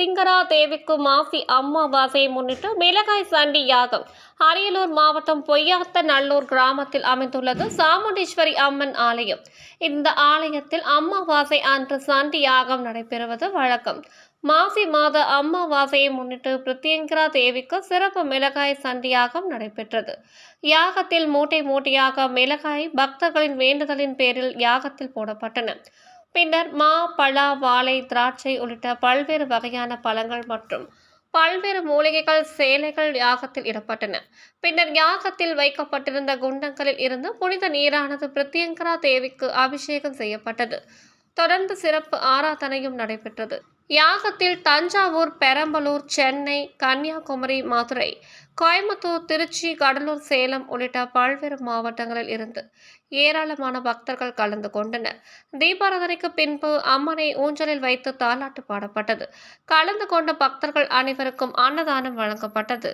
தேவிக்கு மாசி அம்மாவாசையை முன்னிட்டு மிளகாய் சண்டி யாகம். அரியலூர் மாவட்டம் பொய்யாத்த நல்லூர் கிராமத்தில் அமைந்துள்ளது சாமுண்டீஸ்வரி அம்மன் ஆலயம். இந்த ஆலயத்தில் அம்மாவாசை அன்று சண்டி யாகம் நடைபெறுவது வழக்கம். மாசி மாத அம்மாவாசையை முன்னிட்டு பிரித்தியங்கரா தேவிக்கு சிறப்பு மிளகாய் சண்டி யாகம் நடைபெற்றது. யாகத்தில் மூட்டை மூட்டையாக மிளகாய் பக்தர்களின் வேண்டுதலின் பேரில் யாகத்தில் போடப்பட்டன. பின்னர் மா பலா வாழை திராட்சை உள்ளிட்ட பல்வேறு வகையான பழங்கள் மற்றும் பல்வேறு மூலிகைகள் சேலைகள் யாகத்தில் இடப்பட்டன பின்னர் யாகத்தில் வைக்கப்பட்டிருந்த குண்டங்களில் இருந்து புனித நீரானது பிரத்யங்கரா தேவிக்கு அபிஷேகம் செய்யப்பட்டது. தொடர்ந்து சிறப்பு ஆராதனையும் நடைபெற்றது. யாகத்தில் தஞ்சாவூர் பெரம்பலூர் சென்னை கன்னியாகுமரி மதுரை கோயம்புத்தூர் திருச்சி கடலூர் சேலம் உள்ளிட்ட பல்வேறு மாவட்டங்களில் இருந்து ஏராளமான பக்தர்கள் கலந்து கொண்டனர். தீபாராதனைக்கு பின்பு அம்மனை ஊஞ்சலில் வைத்து தாலாட்டு பாடப்பட்டது. கலந்து கொண்ட பக்தர்கள் அனைவருக்கும் அன்னதானம் வழங்கப்பட்டது.